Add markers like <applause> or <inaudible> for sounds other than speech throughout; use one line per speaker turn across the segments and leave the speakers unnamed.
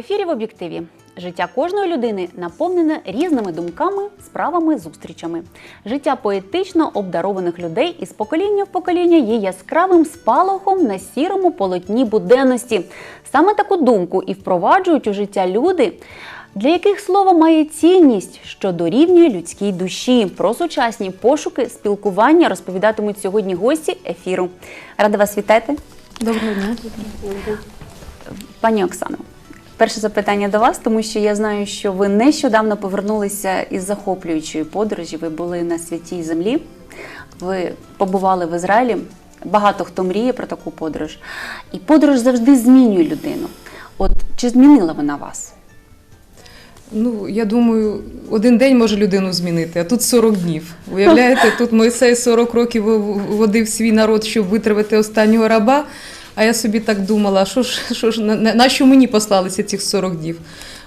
ефірі в об'єктиві. Життя кожної людини наповнене різними думками, справами, зустрічами. Життя поетично обдарованих людей із покоління в покоління є яскравим спалахом на сірому полотні буденності. Саме таку думку і впроваджують у життя люди, для яких слово має цінність, що дорівнює людській душі. Про сучасні пошуки, спілкування розповідатимуть сьогодні гості ефіру. Рада вас вітати.
Доброго дня.
Пані Оксано, перше запитання до вас, тому що я знаю, що ви нещодавно повернулися із захоплюючої подорожі. Ви були на святій землі, ви побували в Ізраїлі. Багато хто мріє про таку подорож. І подорож завжди змінює людину. От чи змінила вона вас?
Ну, я думаю, один день може людину змінити, а тут 40 днів. Уявляєте, тут Мойсей 40 років водив свій народ, щоб витравити останнього раба. А я собі так думала, що ж, що ж на, на що мені послалися цих 40 днів?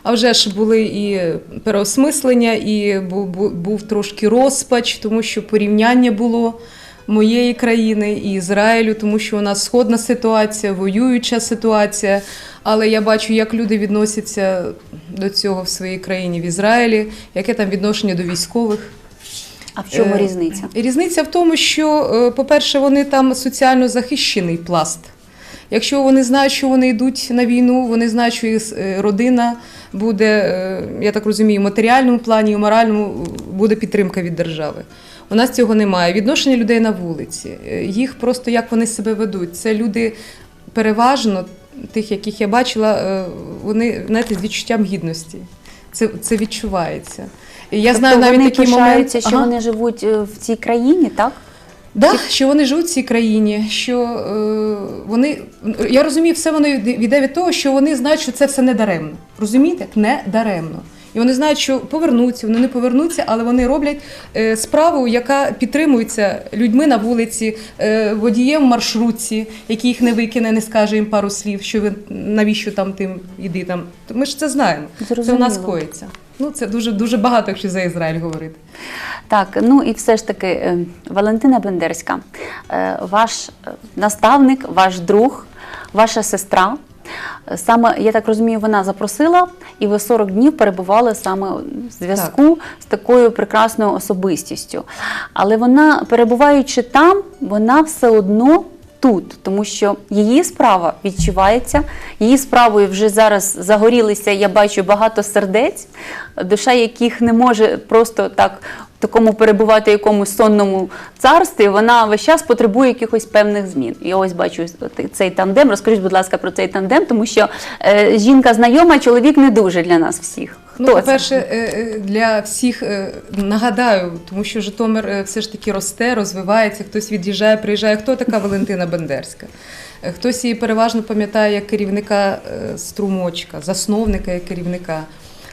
А вже ж були і переосмислення, і був, був, був трошки розпач, тому що порівняння було моєї країни і Ізраїлю, тому що у нас сходна ситуація, воююча ситуація. Але я бачу, як люди відносяться до цього в своїй країні в Ізраїлі, яке там відношення до військових.
А в чому
Е,
різниця?
Різниця в тому, що, е, по-перше, вони там соціально захищений пласт. Якщо вони знають, що вони йдуть на війну, вони знають, що їх е, родина буде, е, я так розумію, в матеріальному плані, і в моральному буде підтримка від держави. У нас цього немає. Відношення людей на вулиці, е, їх просто як вони себе ведуть. Це люди переважно, тих, яких я бачила, е, вони знаєте, з відчуттям гідності. Це, це відчувається. Я знаю
тобто
навіть
вони
такий
пишаються,
момент.
що
Ага.
вони живуть е, в цій країні, так?
Да, що вони живуть в цій країні, що е, вони. Я розумію, все воно йде від того, що вони знають, що це все не даремно. Розумієте? Не даремно. І вони знають, що повернуться, вони не повернуться, але вони роблять е, справу, яка підтримується людьми на вулиці, е, водієм в маршрутці, який їх не викине, не скаже їм пару слів, що ви навіщо там тим іди там. Ми ж це знаємо. Це у нас коїться. Ну це дуже дуже багато, якщо за Ізраїль говорити.
Так, ну і все ж таки, е, Валентина Бендерська, е, ваш е, наставник, ваш друг, ваша сестра. е, Саме, я так розумію, вона запросила, і ви 40 днів перебували саме в зв'язку з такою прекрасною особистістю. Але вона, перебуваючи там, вона все одно тут, тому що її справа відчувається, її справою вже зараз загорілися, я бачу багато сердець, душа яких не може просто так такому перебувати якомусь сонному царстві, вона весь час потребує якихось певних змін. І ось бачу цей тандем. Розкажіть, будь ласка, про цей тандем, тому що е, жінка знайома, чоловік не дуже для нас всіх. Хто
Ну, по-перше, е, е, для всіх е, нагадаю, тому що Житомир все ж таки росте, розвивається, хтось від'їжджає, приїжджає. Хто така Валентина Бендерська? Хтось її переважно пам'ятає як керівника струмочка, засновника як керівника.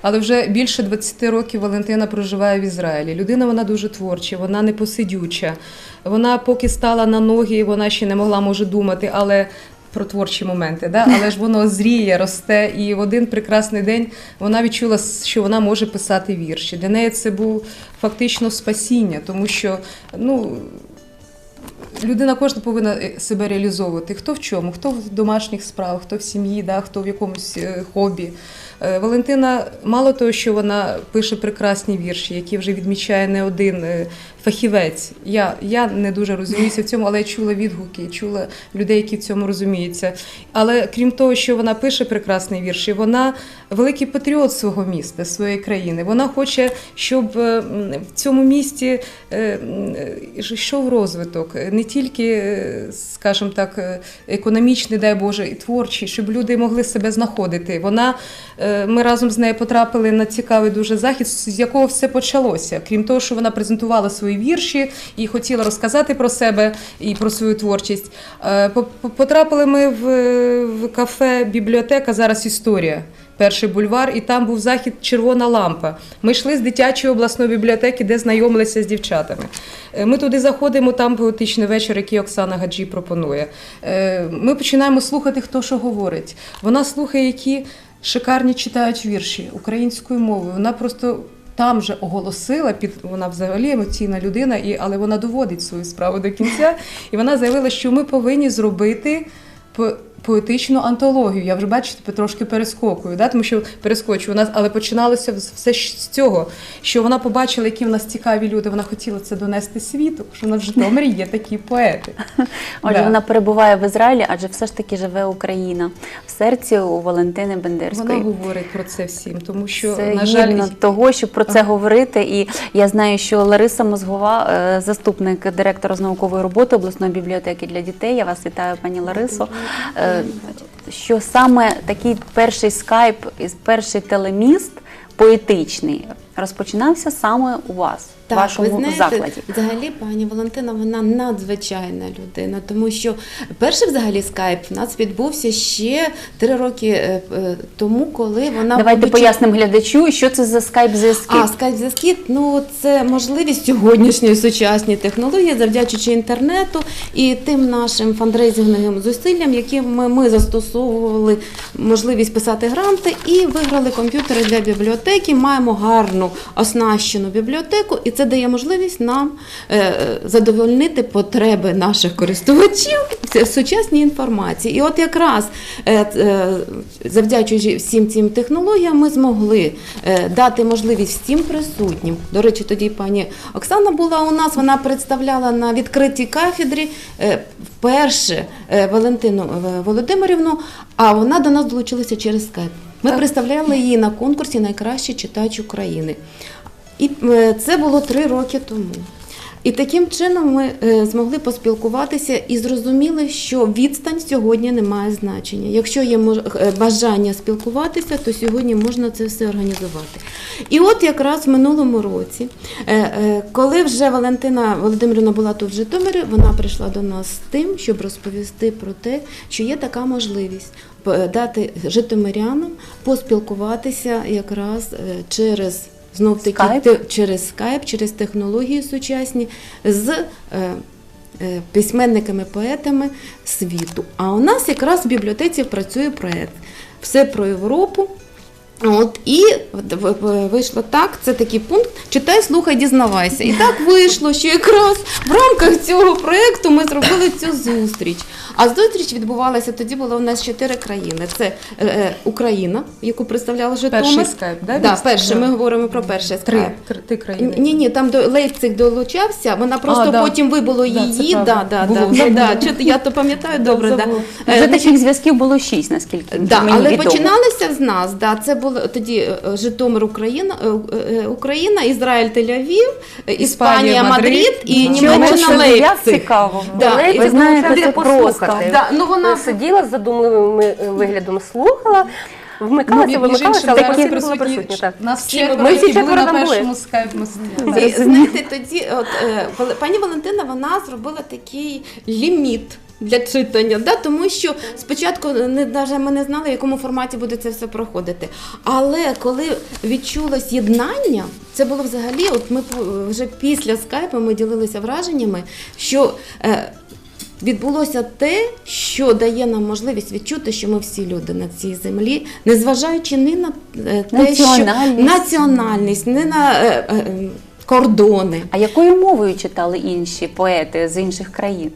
Але вже більше 20 років Валентина проживає в Ізраїлі. Людина вона дуже творча, вона непосидюча. Вона поки стала на ноги, вона ще не могла може думати, але про творчі моменти, да? але ж воно зріє, росте, і в один прекрасний день вона відчула, що вона може писати вірші. Для неї це був фактично спасіння, тому що ну. Людина кожна повинна е, себе реалізовувати. Хто в чому, хто в домашніх справах, хто в сім'ї, да, хто в якомусь е, хобі. Е, Валентина, мало того, що вона пише прекрасні вірші, які вже відмічає не один фахівець. Я, я не дуже розуміюся в цьому, але я чула відгуки, чула людей, які в цьому розуміються. Але крім того, що вона пише прекрасні вірші, вона великий патріот свого міста, своєї країни. Вона хоче, щоб е, в цьому місті е, е, йшов розвиток, не тільки, скажімо так, економічний, дай Боже, і творчий, щоб люди могли себе знаходити. Вона ми разом з нею потрапили на цікавий дуже захід, з якого все почалося. Крім того, що вона презентувала свої вірші і хотіла розказати про себе і про свою творчість. Е, по- по- Потрапили ми в, в кафе бібліотека, зараз історія. Перший бульвар, і там був захід Червона лампа. Ми йшли з дитячої обласної бібліотеки, де знайомилися з дівчатами. Е, Ми туди заходимо, там поетичний вечір, який Оксана Гаджі пропонує. Е, Ми починаємо слухати, хто що говорить. Вона слухає, які шикарні читають вірші українською мовою. Вона просто. Там же оголосила під вона взагалі емоційна людина, і але вона доводить свою справу до кінця. І вона заявила, що ми повинні зробити поетичну антологію. Я вже бачу, тебе трошки перескокую, да? тому що перескочу у нас, але починалося все з цього, що вона побачила, які в нас цікаві люди. Вона хотіла це донести світу, що в нас в Житомирі є такі поети. <laughs>
Отже,
Да.
вона перебуває в Ізраїлі, адже все ж таки живе Україна в серці у Валентини Бендерської.
Вона говорить про це всім, тому що
це
на жаль,
того, щоб про це говорити. І я знаю, що Лариса Мозгова, е, заступник директора з наукової роботи обласної бібліотеки для дітей. Я вас вітаю, пані Ларисо. Що саме такий перший скайп із перший телеміст поетичний розпочинався саме у вас, в вашому
ви знаєте,
закладі.
Взагалі, пані Валентина, вона надзвичайна людина, тому що перший взагалі скайп в нас відбувся ще три роки е, е, тому, коли вона
Давайте
будучи-
пояснимо глядачу, що це за скайп зв'язки.
А скайп зв'язки ну це можливість сьогоднішньої сучасні технології, завдячуючи інтернету і тим нашим фандрейзинговим зусиллям, які ми, ми застосовували можливість писати гранти і виграли комп'ютери для бібліотеки. Маємо гарну оснащену бібліотеку, і це дає можливість нам е, задовольнити потреби наших користувачів в сучасній інформації. І от якраз е, е, завдячуючи всім цим технологіям, ми змогли дати можливість всім присутнім. До речі, тоді пані Оксана була у нас, вона представляла на відкритій кафедрі вперше Валентину Володимирівну, а вона до нас долучилася через скайп. Ми представляли її на конкурсі Найкращий читач України. І е, це було три роки тому. І таким чином ми е, змогли поспілкуватися і зрозуміли, що відстань сьогодні не має значення. Якщо є е, бажання спілкуватися, то сьогодні можна це все організувати. І от якраз в минулому році, коли вже Валентина Володимирівна була тут в Житомирі, вона прийшла до нас з тим, щоб розповісти про те, що є така можливість дати житомирянам поспілкуватися якраз через. Знов таки те- через скайп, через технології сучасні з е, е, письменниками, поетами світу. А у нас якраз в бібліотеці працює проєкт Все про Європу. От і вийшло так, це такий пункт: читай, слухай, дізнавайся. І так вийшло, що якраз в рамках цього проєкту ми зробили цю зустріч. А зустріч відбувалася тоді. Було у нас чотири країни: це е, е, Україна, яку представляла Житомир.
Перший скайп, да,
Да,
да.
Ми говоримо про перший
Три,
скайп.
кр- ти країни.
Ні, ні, там до Лейпциг долучався. Вона просто
да.
потім вибуло
Да,
її.
правда.
Да, да,
Було,
да, да, да. я то пам'ятаю добре. Да.
Забула.
Е,
Вже таких зв'язків було шість, наскільки
Да,
мені
але
відомо.
починалося з нас. Да, це було тоді е, Житомир, Україна, е, е, Україна, Ізраїль, Тель-Авів, е, Іспанія,
Мадрид.
І Німеччина Лейпциг.
цікаво?
Да,
Ви ви знаєте, це просто.
Да, ну вона
сиділа з задумливим е, виглядом, слухала,
Ну,
вмикалася,
іншим,
вимикалася, але постійно була
присутні-
Так.
Нас
Всі
четверо,
ми
всі
були на першому.
І, знаєте, тоді от, е, пані Валентина вона зробила такий ліміт. Для читання, да? тому що спочатку не навіть ми не знали, в якому форматі буде це все проходити. Але коли відчулось єднання, це було взагалі, от ми вже після скайпу ми ділилися враженнями, що е, відбулося те, що дає нам можливість відчути, що ми всі люди на цій землі, незважаючи ні на е, те, що
Національність.
не на е, е, е, кордони.
А якою мовою читали інші поети з інших країн?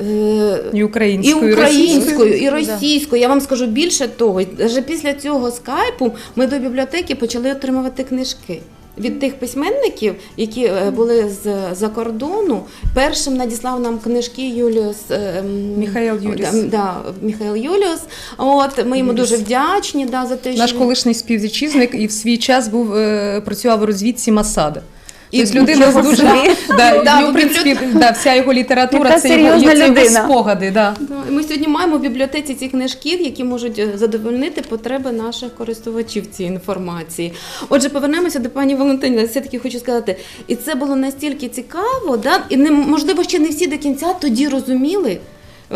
Е,
І
І
українською,
українською, і
Да.
російською. Я вам скажу більше того. Вже після цього скайпу ми до бібліотеки почали отримувати книжки. Від тих письменників, які е, були з за кордону, першим надіслав нам книжки Юліус е, м,
Міхаїл Юліус.
Да, да, Міхаїл Юліус. От ми йому
Юліус.
дуже вдячні да, за те,
Наш
що
колишній співвітчизник і в свій час був е, працював у розвідці Масада.
І
Тобто людина
нічого
з дуже
собі.
да,
Да,
ну, в принципі, да, вся його література
Яка
це його,
серйозна
це його
людина.
спогади. Да.
Да, і ми сьогодні маємо в бібліотеці ці книжки, які можуть е, задовольнити потреби наших користувачів цієї інформації. Отже, повернемося до пані Валентини. Все-таки хочу сказати, і це було настільки цікаво, да? і не, можливо, ще не всі до кінця тоді розуміли.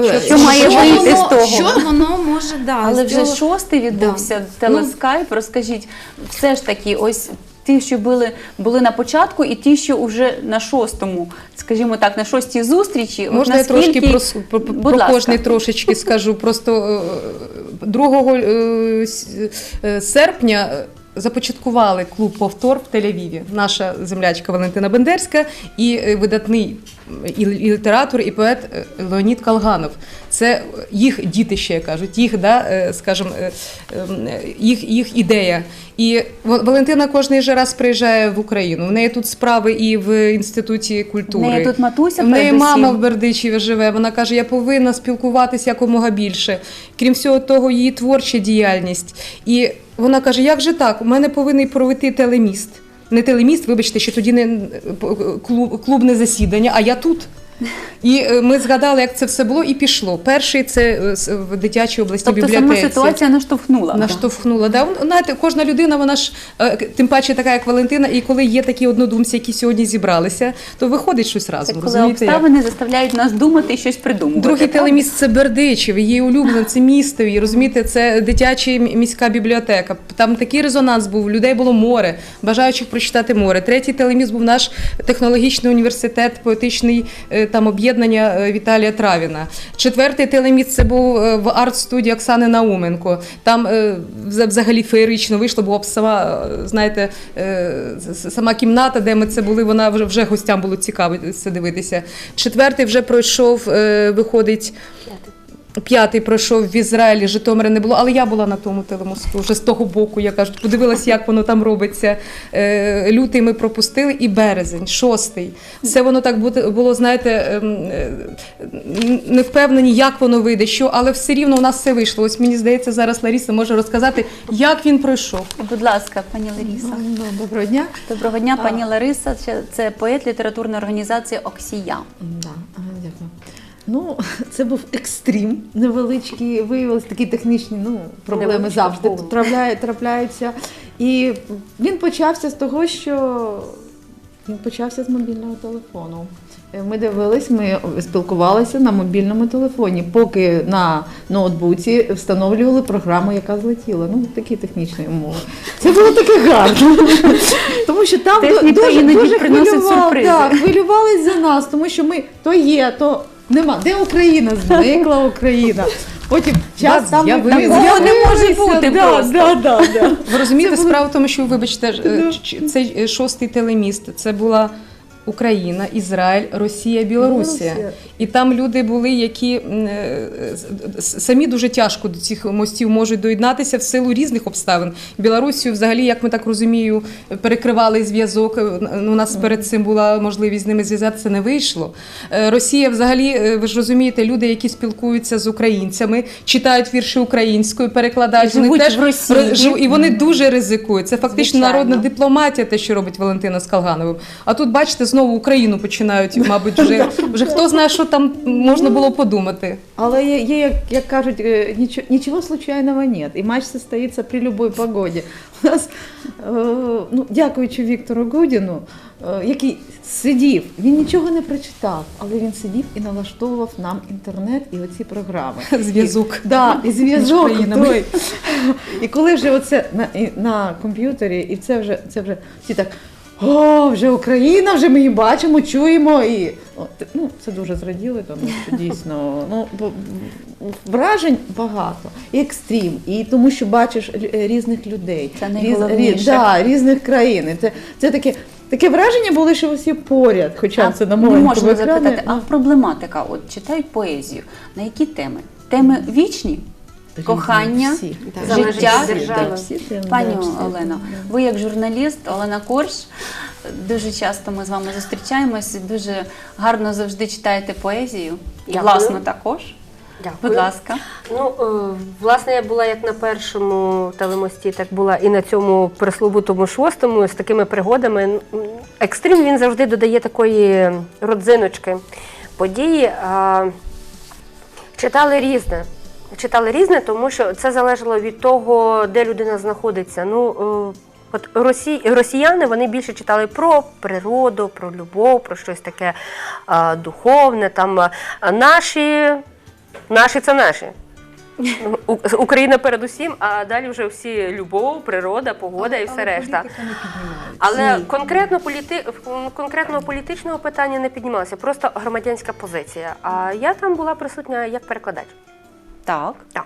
е,
Що має вийти
воно,
з того?
Що воно може да,
Але
з
вже
цього-
шостий відбувся телескайп. Розкажіть, все ж таки, ось ті, що були, були на початку, і ті, що вже на шостому, скажімо так, на шостій зустрічі.
Можна я трошки про, про, про кожний трошечки скажу. Просто е, 2 е, с- е, серпня. Започаткували клуб Повтор в Тель-Авіві. Наша землячка Валентина Бендерська і е, видатний і, літератор, і поет е, Леонід Калганов. Це їх дітище, як кажуть, їх, да, е, скажімо, е, ем, їх, їх ідея. І Ва- Валентина кожний же раз приїжджає в Україну. В неї тут справи і в інституті
В
культури.
неї тут матуся
В неї мама в Бердичеві живе. Вона каже, я повинна спілкуватися якомога більше. Крім всього того, її творча діяльність. І вона каже: як же так? У мене повинен провести телеміст. Не телеміст, вибачте, що тоді не клуб, клубне засідання, а я тут. І е, ми згадали, як це все було, і пішло. Перший це е, с- в дитячій обласній
Тобто сама ситуація наштовхнула.
Наштовхнула. Да. Знаєте, кожна людина, вона ж е, тим паче така, як Валентина, і коли є такі однодумці, які сьогодні зібралися, то виходить щось
Це
разом.
коли
розумієте, як?
заставляють нас думати і щось придумувати.
Другий
правда?
телеміст це Бердичів, її улюблене, це містові. Розумієте, це дитяча міська бібліотека. Там такий резонанс був. Людей було море, бажаючих прочитати море. Третій телеміст був наш технологічний університет, поетичний е, там об'єднання е, Віталія Травіна. Четвертий телеміст це був е, в арт-студії Оксани Науменко. Там е, взагалі феєрично вийшло, бо сама, знаєте, сама кімната, де ми це були, вона вже, гостям було цікаво це дивитися. Четвертий вже пройшов, виходить. П'ятий пройшов в Ізраїлі, Житомира не було, але я була на тому телемосту вже з того боку. Я кажу, подивилася, як воно там робиться. Е, Лютий ми пропустили, і березень, шостий. Все воно так було, знаєте, ем, е, не впевнені, як воно вийде, що, але все рівно у нас все вийшло. Ось мені здається, зараз Ларіса може розказати, як він пройшов.
Будь ласка, пані Ларіса.
Ну, доброго дня.
Доброго дня, пані Лариса. Це- Це поет літературної організації Оксія.
Да, дякую. Ну, <laughs> це був екстрім невеличкий, виявилися такі технічні ну, проблеми завжди
повод.
трапляє- трапляються. І він почався з того, що він почався з мобільного телефону. Е, Ми дивились, ми спілкувалися на мобільному телефоні, поки на ноутбуці встановлювали програму, яка злетіла. Ну, такі технічні умови. Це було таке гарно. <laughs> Тому що там
Техніка
дуже,
іноді
дуже
приносить
хвилював-
сюрпризи.
Так, хвилювались за нас, тому що ми то є, то нема. Де Україна? Зникла Україна. Потім час там
не може бути
да,
просто.
Да, да, да.
Ви розумієте,
Це
справа в тому, що вибачте, е, ч- цей е, шостий телеміст це була. Україна, Ізраїль, Росія, Білорусія. І там люди були, які е, самі дуже тяжко до цих мостів можуть доєднатися в силу різних обставин. Білорусію, взагалі, як ми так розумію, перекривали зв'язок. У нас перед цим була можливість з ними зв'язатися, не вийшло. Е, Росія, взагалі, е, ви ж розумієте, люди, які спілкуються з українцями, читають вірші українською, перекладають.
І
Вони теж
в Росії.
і вони дуже ризикують. Це фактично
Звичайно.
народна дипломатія, те, що робить Валентина з Калгановим. А тут, бачите, знову Україну починають, мабуть, вже, вже хто знає, що там можна було подумати.
Але є, є як, як кажуть, е, нічого, нічого случайного нет. І матч состоїться при любой погоді. У нас, е, ну, дякуючи Віктору Гудіну, е, який сидів, він нічого не прочитав, але він сидів і налаштовував нам інтернет і оці програми. <laughs>
Зв'язок.
Да, і зв'язок той. <laughs> І коли вже оце на, на комп'ютері, і це вже це вже всі так. О, вже Україна, вже ми її бачимо, чуємо. І о, т- ну, це дуже зраділи, тому що дійсно ну, вражень багато, і екстрім, і тому, що бачиш різних людей,
Це найголовніше.
різ- да, різних країн. Це, це таке, таке враження було, що всі поряд, хоча це на
не
маленькому
можна запитати, а
ну,
проблематика, от читають поезію. На які теми? Теми вічні? Кохання,
всі.
Життя. Пані Олено, ви як журналіст, Олена Корж, дуже часто ми з вами зустрічаємось, і дуже гарно завжди читаєте поезію.
Дякую.
власну також.
Дякую.
Будь ласка.
Ну, е, власне, я була як на першому телемості, так була і на цьому пресловутому шостому з такими пригодами. Екстрим він завжди додає такої родзиночки події. Читали різне. Читали різне, тому що це залежало від того, де людина знаходиться. Ну, е, от росі... росіяни вони більше читали про природу, про любов, про щось таке е, духовне. Там е, наші, наші це наші. У- Україна передусім, а далі вже всі любов, природа, погода і все решта. Але конкретно політи... конкретного політичного питання не піднімалося, просто громадянська позиція. А я там була присутня як перекладач.
Так.
Так.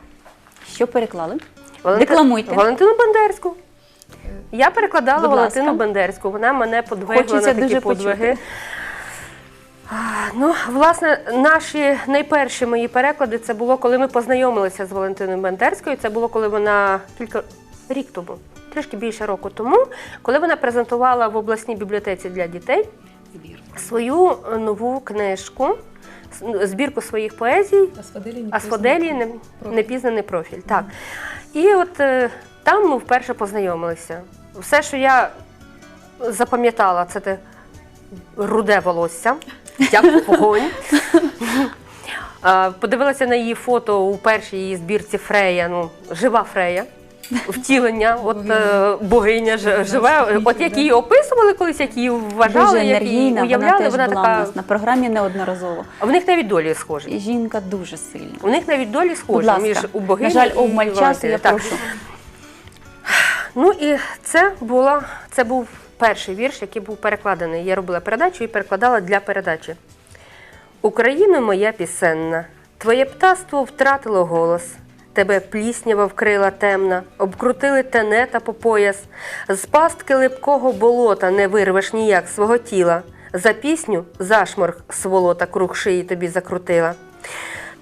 Що переклали?
Валенти-
Декламуйте.
Валентину Бандерську. Я перекладала
Будь
Валентину
ласка.
Бендерську. Вона мене подвигла
Хочеться
на такі
дуже
подвиги. А, Ну, власне, наші найперші мої переклади це було, коли ми познайомилися з Валентиною Бендерською. Це було, коли вона кілька рік тому, трішки більше року тому, коли вона презентувала в обласній бібліотеці для дітей свою нову книжку, збірку своїх поезій Асфоделії не, непізнаний профіль. Так. І от е, там ми вперше познайомилися. Все, що я запам'ятала, це те руде волосся, як вогонь. <laughs> А, Подивилася на її фото у першій її збірці Фрея, ну, жива Фрея. Втілення, от е, богиня живе, от як її описували колись, як її вважали,
Дуже
як її
енергійна, вона
уявляли,
теж
вона
була
така.
у нас на програмі неодноразово.
А в них навіть долі схожі.
І жінка дуже сильна.
У них навіть долі
Будь
схожі
ласка,
між у богині
на жаль,
і
обмаль часу, я
Так.
прошу.
Ну і це було це був перший вірш, який був перекладений. Я робила передачу і перекладала для передачі. Україно моя пісенна, твоє птаство втратило голос. Тебе пліснява вкрила темна, обкрутили тенета по пояс. З пастки липкого болота не вирвеш ніяк свого тіла. За пісню зашморг сволота круг шиї тобі закрутила.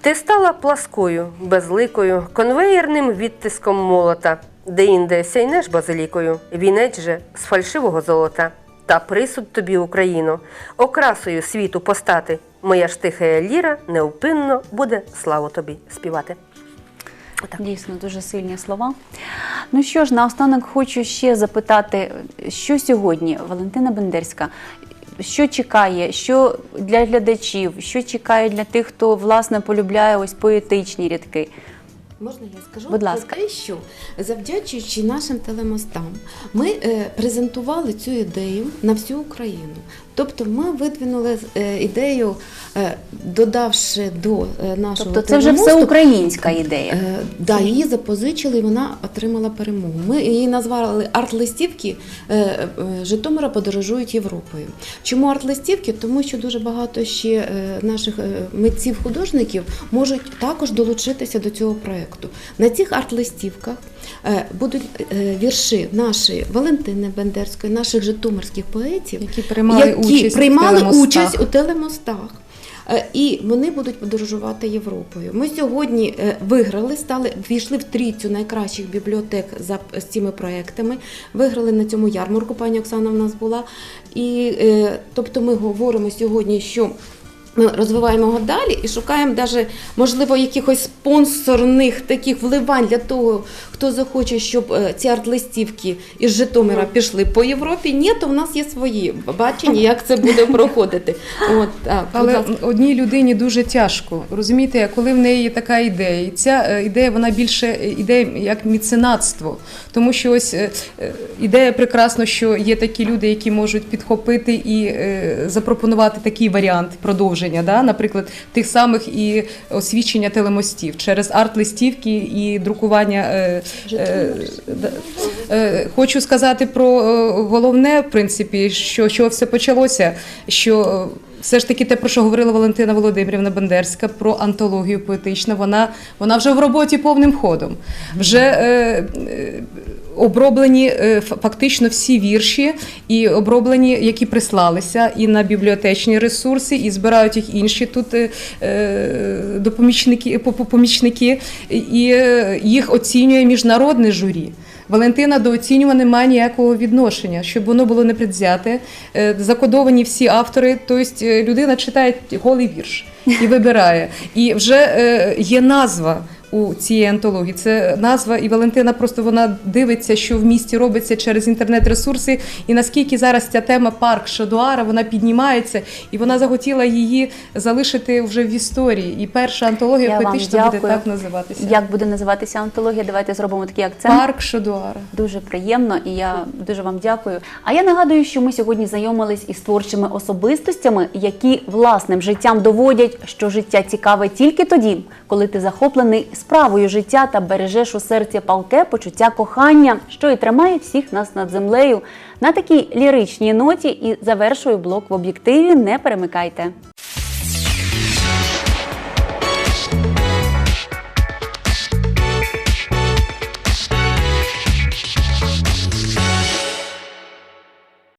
Ти стала пласкою, безликою, конвеєрним відтиском молота, де-інде сяйнеш базилікою, вінець же з фальшивого золота. Та присуд тобі, Україно, окрасою світу постати, моя ж тиха ліра невпинно буде славу тобі співати.
Дійсно, дуже сильні слова. Ну що ж, наостанок хочу ще запитати, що сьогодні Валентина Бендерська, що чекає, що для глядачів, що чекає для тих, хто власне полюбляє ось поетичні рядки.
Можна я скажу
Будь
про те, що завдячуючи нашим телемостам, ми е, презентували цю ідею на всю Україну. Тобто ми видвинули е, ідею, е, додавши до е, нашого
Тобто це вже
телемосту,
все українська ідея.
Е, да, її запозичили, і вона отримала перемогу. Ми її назвали арт-листівки е, е, Житомира подорожують Європою. Чому арт-листівки? Тому що дуже багато ще е, наших е, митців-художників можуть також долучитися до цього проєкту. На цих арт-листівках е, будуть е, вірші нашої Валентини Бендерської, наших житомирських поетів,
Які приймали участь
приймали
телемостах.
участь у телемостах. Е, І вони будуть подорожувати Європою. Ми сьогодні виграли, стали війшли в трійцю найкращих бібліотек за з цими проектами. Виграли на цьому ярмарку. Пані Оксана в нас була. І тобто, ми говоримо сьогодні, що. Ми розвиваємо його далі і шукаємо даже, можливо, якихось спонсорних таких вливань для того, хто захоче, щоб е, ці арт-листівки із Житомира пішли по Європі. Ні, то в нас є свої бачення, як це буде проходити. От, так,
Але одній людині дуже тяжко. Розумієте, коли в неї є така ідея, і ця е, ідея вона більше е, іде як міценатство. Тому що ось ідея прекрасно, що є такі люди, які можуть підхопити і запропонувати такий варіант продовження, да? наприклад, тих самих і освічення телемостів через арт-листівки і друкування. е, е, Е, Хочу сказати про е, головне, в принципі, що, що все почалося, що все ж таки те, про що говорила Валентина Володимирівна Бендерська, про антологію поетичну, вона, вона вже в роботі повним ходом. Вже е, е, оброблені е, фактично всі вірші, і оброблені, які прислалися і на бібліотечні ресурси, і збирають їх інші тут е, е, допомічники, по- по- помічники, і е, їх оцінює міжнародне журі. Валентина до оцінювання не має ніякого відношення, щоб воно було непредвзяте. Е, Закодовані всі автори, тобто е, людина читає голий вірш і вибирає. І вже е, є назва. У цієї антології це назва, і Валентина просто вона дивиться, що в місті робиться через інтернет-ресурси, і наскільки зараз ця тема парк Шадуара вона піднімається, і вона захотіла її залишити вже в історії. І перша антологія
Я вам
буде так називатися.
Як буде називатися антологія? Давайте зробимо такий акцент.
Парк Шадуара.
Дуже приємно і я дуже вам дякую. А я нагадую, що ми сьогодні знайомились із творчими особистостями, які власним життям доводять, що життя цікаве тільки тоді, коли ти захоплений справою життя та бережеш у серці палке почуття кохання, що і тримає всіх нас над землею. На такій ліричній ноті і завершую блок в об'єктиві. Не перемикайте.